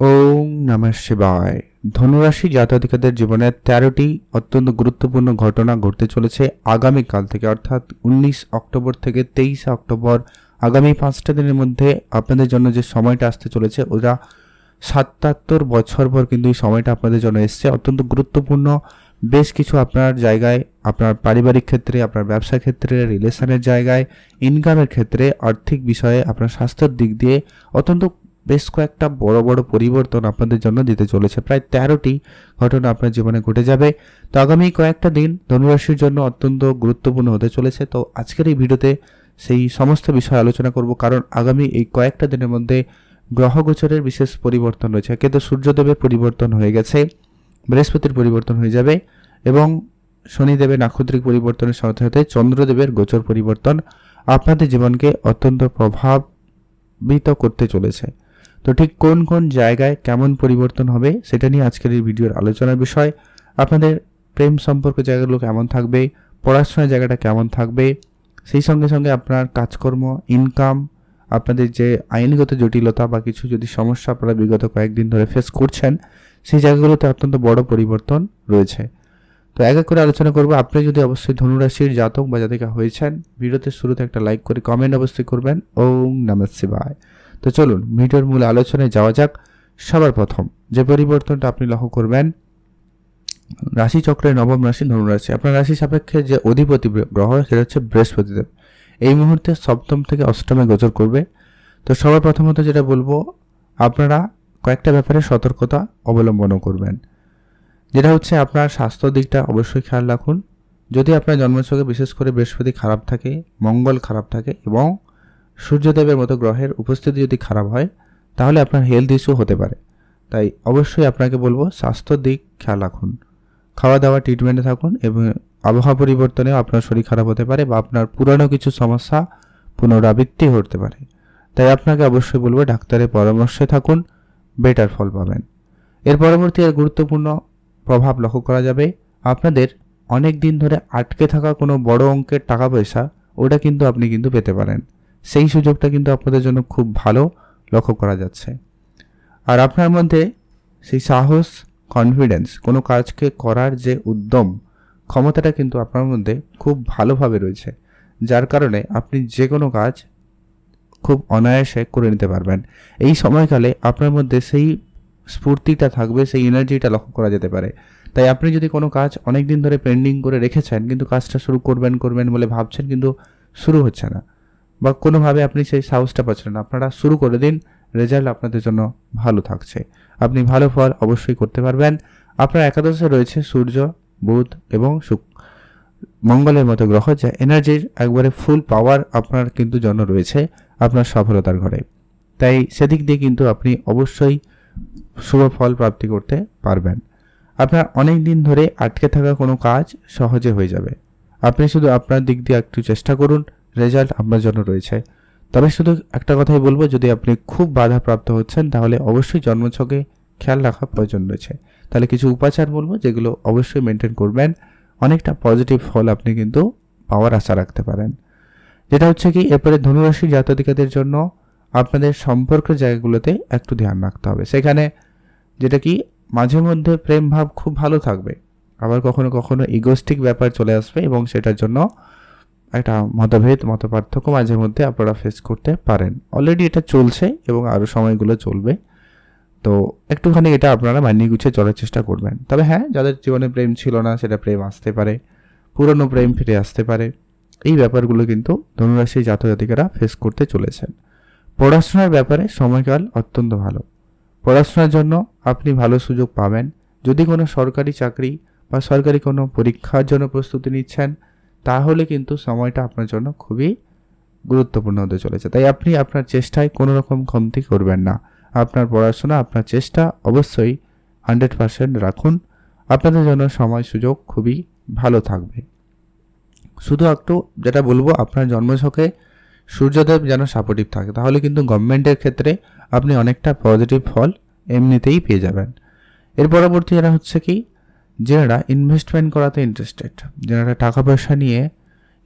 ওম নমঃ শিবায়। ধনুরাশি জাতকাদের জীবনের তেরোটি অত্যন্ত গুরুত্বপূর্ণ ঘটনা ঘটতে চলেছে আগামীকাল থেকে, অর্থাৎ উনিশ অক্টোবর থেকে তেইশে অক্টোবর আগামী পাঁচটা দিনের মধ্যে আপনাদের জন্য যে সময়টা আসতে চলেছে ওরা সাতাত্তর বছর পর কিন্তু এই সময়টা আপনাদের জন্য এসছে। অত্যন্ত গুরুত্বপূর্ণ, বেশ কিছু আপনার জায়গায়, আপনার পারিবারিক ক্ষেত্রে, আপনার ব্যবসা ক্ষেত্রে রিলেশনের জায়গায় ইনকামের ক্ষেত্রে আর্থিক বিষয়ে, আপনার স্বাস্থ্যের দিক দিয়ে অত্যন্ত বেশ কয়েকটা বড় বড় পরিবর্তন আপনাদের জন্য দিতে চলেছে। প্রায় তেরোটি ঘটনা আপনার জীবনে ঘটে যাবে। তো আগামী কয়েকটা দিন ধনুরাশির জন্য অত্যন্ত গুরুত্বপূর্ণ হতে চলেছে। তো আজকের এই ভিডিওতে সেই সমস্ত বিষয় আলোচনা করব। কারণ আগামী এই কয়েকটা দিনের মধ্যে গ্রহগোচরের বিশেষ পরিবর্তন রয়েছে। কিন্তু সূর্যদেবের পরিবর্তন হয়ে গেছে, বৃহস্পতির পরিবর্তন হয়ে যাবে এবং শনিদেবের নাক্ষত্রিক পরিবর্তনের সাথে সাথে চন্দ্রদেবের গোচর পরিবর্তন আপনাদের জীবনকে অত্যন্ত প্রভাবিত করতে চলেছে। তো ঠিক কোন কোন জায়গায় কেমন পরিবর্তন হবে সেটা নিয়ে আজকের এই ভিডিওর আলোচনার বিষয়। আপনাদের প্রেম সম্পর্ক জায়গাগুলো কেমন থাকবে? পড়াশোনার জায়গাটা কেমন থাকবে? সেই সঙ্গে সঙ্গে আপনার কাজকর্ম ইনকাম আপনাদের যে আইনগত জটিলতা বা কিছু যদি সমস্যা আপনারা বিগত কয়েকদিন ধরে ফেস করছেন, সেই জায়গাগুলোতে অত্যন্ত বড় পরিবর্তন রয়েছে। তো এক এক করে আলোচনা করব। আপনি যদি অবশ্যই ধনুরাশির জাতক বা জাতিকা হয়েছেন, ভিডিওতে শুরুতে একটা লাইক করে কমেন্ট অবশ্যই করবেন। ওম নমঃ শিবায়। তো চলুন, ভিডিওর মূল আলোচনায় যাওয়া যাক। সবার প্রথম, যে পরিবর্তনটা আপনি লক্ষ্য করবেন, রাশিচক্রের নবম রাশি ধনুরাশি আপনার রাশি সাপেক্ষে যে অধিপতি গ্রহ, সেটা হচ্ছে বৃহস্পতিদেব। এই মুহূর্তে সপ্তম থেকে অষ্টমে গোচর করবে। তো সবার প্রথমত যেটা বলব, আপনারা কয়েকটা ব্যাপারে সতর্কতা অবলম্বনও করবেন। যেটা হচ্ছে আপনার স্বাস্থ্য দিকটা অবশ্যই খেয়াল রাখুন। যদি আপনার জন্মছকে বিশেষ করে বৃহস্পতি খারাপ থাকে, মঙ্গল খারাপ থাকে এবং সূর্যদেবের মতো গ্রহের উপস্থিতি যদি খারাপ হয়, তাহলে আপনার হেলথ ইস্যু হতে পারে। তাই অবশ্যই আপনাকে বলব স্বাস্থ্য দিক খেয়াল রাখুন। খাওয়া দাওয়া ট্রিটমেন্টে থাকুন এবং আবহাওয়া পরিবর্তনেও আপনার শরীর খারাপ হতে পারে বা আপনার পুরানো কিছু সমস্যা পুনরাবৃত্তি হতে পারে। তাই আপনাকে অবশ্যই বলব, ডাক্তারের পরামর্শে থাকুন বেটার ফল পাবেন। এর পরবর্তী আর গুরুত্বপূর্ণ প্রভাব লক্ষ্য করা যাবে, আপনাদের অনেক দিন ধরে আটকে থাকা কোনো বড় অঙ্কের টাকা পয়সা ওটা কিন্তু আপনি কিন্তু পেতে পারেন। সেই সুযোগটা কিন্তু আপনাদের জন্য খুব ভালো লক্ষ্য করা যাচ্ছে। আর আপনার মধ্যে সেই সাহস কনফিডেন্স কোনো কাজকে করার যে উদ্যম, ক্ষমতাটা কিন্তু আপনার মধ্যে খুব ভালোভাবে রয়েছে। যার কারণে আপনি যে কোনো কাজ খুব অনায়াসে করে নিতে পারবেন। এই সময়কালে আপনার মধ্যে সেই স্ফূর্তিটা থাকবে, সেই এনার্জিটা লক্ষ্য করা যেতে পারে। তাই আপনি যদি কোনো কাজ অনেক দিন ধরে পেন্ডিং করে রেখেছেন, কিন্তু কাজটা শুরু করবেন করবেন বলে ভাবছেন, কিন্তু শুরু হচ্ছে না। বা কোনোভাবে আপনি সেই সাহসটা পাচ্ছেন আপনারা শুরু করে দিন রেজাল্ট আপনাদের জন্য ভালো থাকছে। আপনি ভালো ফল অবশ্যই করতে পারবেন। আপনার একাদশে রয়েছে সূর্য, বুধ এবং শুক মঙ্গলের মতো গ্রহ, যা এনার্জির একবারে ফুল পাওয়ার আপনার কিন্তু জন্য রয়েছে আপনার সফলতার ঘরে। তাই সেদিক দিয়ে কিন্তু আপনি অবশ্যই শুভ ফল প্রাপ্তি করতে পারবেন। আপনার অনেক দিন ধরে আটকে থাকা কোনো কাজ সহজে হয়ে যাবে। আপনি শুধু আপনার দিক দিয়ে একটু চেষ্টা করুন রেজাল্ট আপনার জন্য রয়েছে। তবে শুধু একটা কথাই বলব, যদি আপনি খুব বাধাপ্রাপ্ত হচ্ছেন, তাহলে অবশ্যই জন্মছকে খেয়াল রাখা প্রয়োজন রয়েছে। তাহলে কিছু উপাচার বলব, যেগুলো অবশ্যই মেনটেন করবেন। অনেকটা পজিটিভ ফল আপনি কিন্তু পাওয়ার আশা রাখতে পারেন। যেটা হচ্ছে কি, এরপরে ধনুরাশি জাতদিকাদের জন্য আপনাদের সম্পর্কের জায়গাগুলোতে একটু ধ্যান রাখতে হবে। সেখানে যেটা কি, মাঝে মধ্যে প্রেম ভাব খুব ভালো থাকবে। আবার কখনো কখনো ইগোস্টিক ব্যাপার চলে আসবে এবং সেটার জন্য একটা মতভেদ মত পার্থক্য মাঝে মধ্যে আপনারা ফেস করতে পারেন। অলরেডি এটা চলছে এবং আরও সময়গুলো চলবে। তো একটুখানি এটা আপনারা মানিয়ে গুছিয়ে চলার চেষ্টা করবেন। তবে হ্যাঁ যাদের জীবনে প্রেম ছিল না, সেটা প্রেম আসতে পারে, পুরনো প্রেম ফিরে আসতে পারে। এই ব্যাপারগুলো কিন্তু ধনুরাশি জাতজাতিকারা ফেস করতে চলেছেন। পড়াশোনার ব্যাপারে সময়কাল অত্যন্ত ভালো। পড়াশোনার জন্য আপনি ভালো সুযোগ পাবেন। যদি কোনো সরকারি চাকরি বা সরকারি কোনো পরীক্ষার জন্য প্রস্তুতি নিচ্ছেন তাহলে কিন্তু সময়টা আপনার জন্য খুবই গুরুত্বপূর্ণ হতে চলেছে। তাই আপনি আপনার চেষ্টায় কোনো রকম কমতি করবেন না। আপনার পড়াশোনা, আপনার চেষ্টা অবশ্যই হান্ড্রেড পারসেন্ট রাখুন। আপনাদের জন্য সময়, সুযোগ খুবই ভালো থাকবে। শুধু একটু যেটা বলব, আপনার জন্মছকে সূর্যদেব যেন সাপোর্টিভ থাকে, তাহলে কিন্তু গভর্নমেন্টের ক্ষেত্রে আপনি অনেকটা পজিটিভ ফল এমনিতেই পেয়ে যাবেন। এর পরবর্তী এরা হচ্ছে কি যারা ইনভেস্টমেন্ট করাতে ইন্টারেস্টেড যারা টাকা পয়সা নিয়ে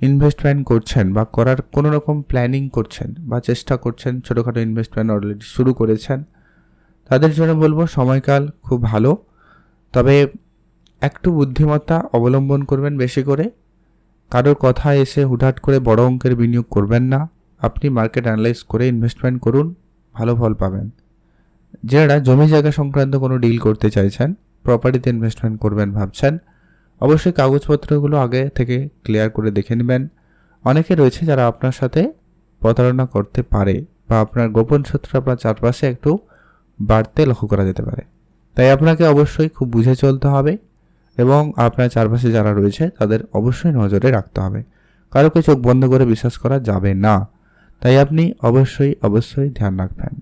ইনভেস্টমেন্ট করছেন বা করার কোনো রকম প্ল্যানিং করছেন বা চেষ্টা করছেন, ছোটোখাটো ইনভেস্টমেন্ট অলরেডি শুরু করেছেন, তাদের জন্য বলব সময়কাল খুব ভালো। তবে একটু বুদ্ধিমত্তা অবলম্বন করবেন বেশি করে। কারোর কথা এসে হুটহাট করে বড় অঙ্কের বিনিয়োগ করবেন না। আপনি মার্কেট অ্যানালাইজ করে ইনভেস্টমেন্ট করুন, ভালো ফল পাবেন। যারা জমি জায়গা সংক্রান্ত কোনো ডিল করতে চাইছেন প্রপার্টিতে ইনভেস্টমেন্ট করবেন ভাবছেন, অবশ্যই কাগজপত্রগুলো আগে থেকে ক্লিয়ার করে দেখে নেবেন। অনেকে রয়েছে যারা আপনার সাথে প্রতারণা করতে পারে বা আপনার গোপন সূত্র আপনার চারপাশে একটু বাড়তে লক্ষ্য করা যেতে পারে। তাই আপনাকে অবশ্যই খুব বুঝে চলতে হবে এবং আপনার চারপাশে যারা রয়েছে তাদের অবশ্যই নজরে রাখতে হবে। কারোকে চোখ বন্ধ করে বিশ্বাস করা যাবে না। তাই আপনি অবশ্যই অবশ্যই ধ্যান রাখবেন।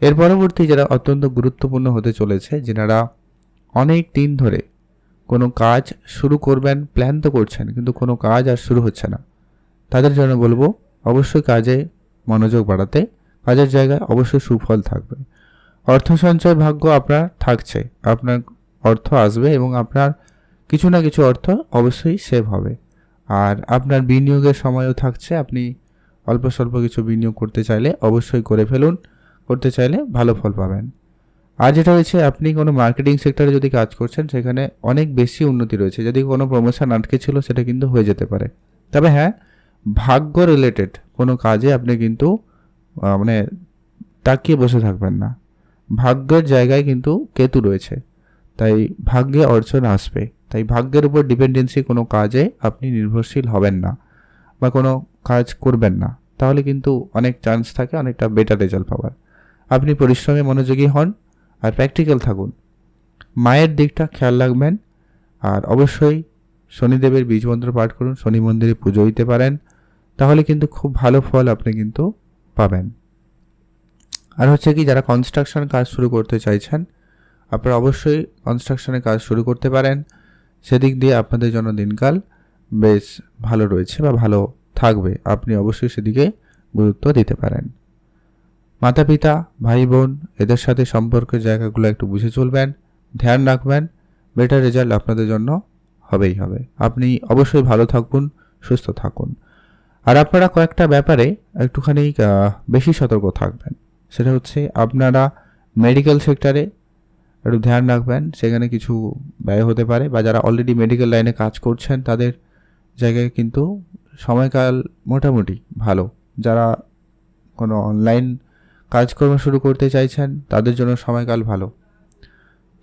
এর পরবর্তী যারা অত্যন্ত গুরুত্বপূর্ণ হতে চলেছে, যেনারা অনেক দিন ধরে কোনো কাজ শুরু করবেন প্ল্যান তো করছেন, কিন্তু কোনো কাজ আর শুরু হচ্ছে না। তাদের জন্য বলব, অবশ্যই কাজে মনোযোগ বাড়াতে, কাজের জায়গায় অবশ্যই সুফল থাকবে। অর্থ সঞ্চয় ভাগ্য আপনার থাকছে, আপনার অর্থ আসবে এবং আপনার কিছু না কিছু অর্থ অবশ্যই সেভ হবে। আর আপনার বিনিয়োগের সময়ও থাকছে, আপনি অল্প স্বল্প কিছু বিনিয়োগ করতে চাইলে অবশ্যই করে ফেলুন, করতে চাইলে ভালো ফল পাবেন। আর যেটা হয়েছে, আপনি কোনো মার্কেটিং সেক্টরে যদি কাজ করছেন, সেখানে অনেক বেশি উন্নতি রয়েছে। যদি কোনো প্রমোশন আটকে ছিল, সেটা কিন্তু হয়ে যেতে পারে। তবে হ্যাঁ ভাগ্য রিলেটেড কোনো কাজে আপনি কিন্তু মানে তাকিয়ে বসে থাকবেন না। ভাগ্যের জায়গায় কিন্তু কেতু রয়েছে। তাই ভাগ্যে অর্জন আসবে। তাই ভাগ্যের উপর ডিপেন্ডেন্সি কোনো কাজে আপনি নির্ভরশীল হবেন না বা কোনো কাজ করবেন না। তাহলে কিন্তু অনেক চান্স থাকে, অনেকটা বেটার রেজাল্ট পাওয়ার। আপনি পরিশ্রমে মনোযোগী হন আর প্র্যাকটিক্যাল থাকুন। মায়ের দিকটা খেয়াল রাখবেন আর অবশ্যই শনিদেবের বীজ মন্ত্র পাঠ করুন, শনি মন্দিরে পুজো দিতে পারেন, তাহলে কিন্তু খুব ভালো ফল আপনি কিন্তু পাবেন। আর হচ্ছে কি, যারা কনস্ট্রাকশন কাজ শুরু করতে চাইছেন, আপনারা অবশ্যই কনস্ট্রাকশনের কাজ শুরু করতে পারেন। সেদিক দিয়ে আপনাদের জন্য দিনকাল বেশ ভালো রয়েছে বা ভালো থাকবে। আপনি অবশ্যই সেদিকে গুরুত্ব দিতে পারেন। মাতা পিতা ভাই বোন এদের সাথে সম্পর্কের জায়গাগুলো একটু বুঝে চলবেন, ধ্যান রাখবেন বেটার রেজাল্ট আপনাদের জন্য হবেই হবে। আপনি অবশ্যই ভালো থাকুন, সুস্থ থাকুন। আর আপনারা কয়েকটা ব্যাপারে একটুখানি বেশি সতর্ক থাকবেন। সেটা হচ্ছে আপনারা মেডিকেল সেক্টরে একটু ধ্যান রাখবেন, সেখানে কিছু ব্যয় হতে পারে বা যারা অলরেডি মেডিকেল লাইনে কাজ করছেন, তাদের জায়গায় কিন্তু সময়কাল মোটামুটি ভালো। যারা কোনো অনলাইন কাজকর্ম শুরু করতে চাইছেন, তাদের জন্য সময়কাল ভালো।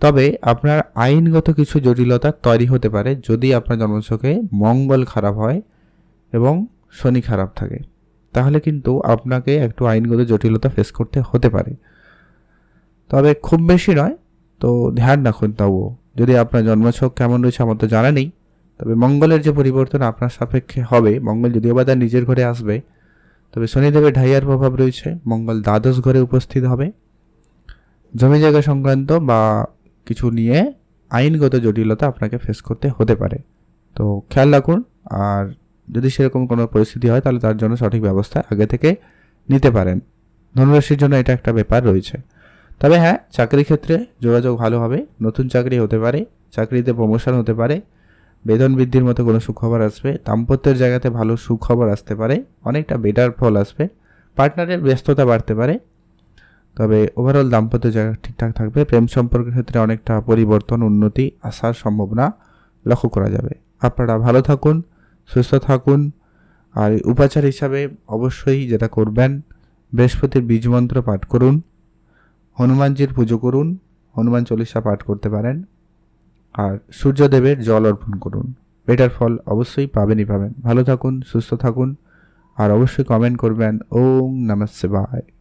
তবে আপনার আইনগত কিছু জটিলতা তৈরি হতে পারে যদি আপনার জন্মছকে মঙ্গল খারাপ হয় এবং শনি খারাপ থাকে। তাহলে কিন্তু আপনাকে একটু আইনগত জটিলতা ফেস করতে হতে পারে। তবে খুব বেশি নয়, তো ধ্যান রাখুন তবুও। যদি আপনার জন্মছক কেমন রয়েছে আমার তো জানা নেই, তবে মঙ্গলের যে পরিবর্তন আপনার সাপেক্ষে হবে, মঙ্গল যদিও বা তার নিজের ঘরে আসবে তবে শনিদেবের ঢাইয়ার প্রভাব রয়েছে। মঙ্গল দ্বাদশ ঘরে উপস্থিত হবে। জমি জায়গা সংক্রান্ত বা কিছু নিয়ে আইনগত জটিলতা আপনাকে ফেস করতে হতে পারে। তো খেয়াল রাখুন, আর যদি সেরকম কোনো পরিস্থিতি হয়, তাহলে তার জন্য সঠিক ব্যবস্থা আগে থেকে নিতে পারেন। ধনুরাশির জন্য এটা একটা ব্যাপার রয়েছে। তবে হ্যাঁ চাকরি ক্ষেত্রে যোগাযোগ ভালো হবে, নতুন চাকরি হতে পারে, চাকরিতে প্রমোশন হতে পারে বেতন বৃদ্ধির মতো কোনো সুখবর আসবে, দাম্পত্যের জায়গাতে ভালো সুখবর আসতে পারে, অনেকটা বেটার ফল আসবে পার্টনারের ব্যস্ততা বাড়তে পারে, তবে ওভারঅল দাম্পত্য জায়গা ঠিকঠাক থাকবে, প্রেম সম্পর্কের ক্ষেত্রে অনেকটা পরিবর্তন, উন্নতি আসার সম্ভাবনা লক্ষ্য করা যাবে। আপনারা ভালো থাকুন, সুস্থ থাকুন, আর উপাচার হিসাবে অবশ্যই যেটা করবেন, বৃহস্পতির বীজ মন্ত্র পাঠ করুন, হনুমানজির পুজো করুন, হনুমান চল্লিশা পাঠ করতে পারেন। আর সূর্যদেবের জল অর্পণ করুন। এটার ফল অবশ্যই পাবেনই পাবেন। ভালো থাকুন, সুস্থ থাকুন, আর অবশ্যই কমেন্ট করবেন। ওম নমস্তে শিবায়।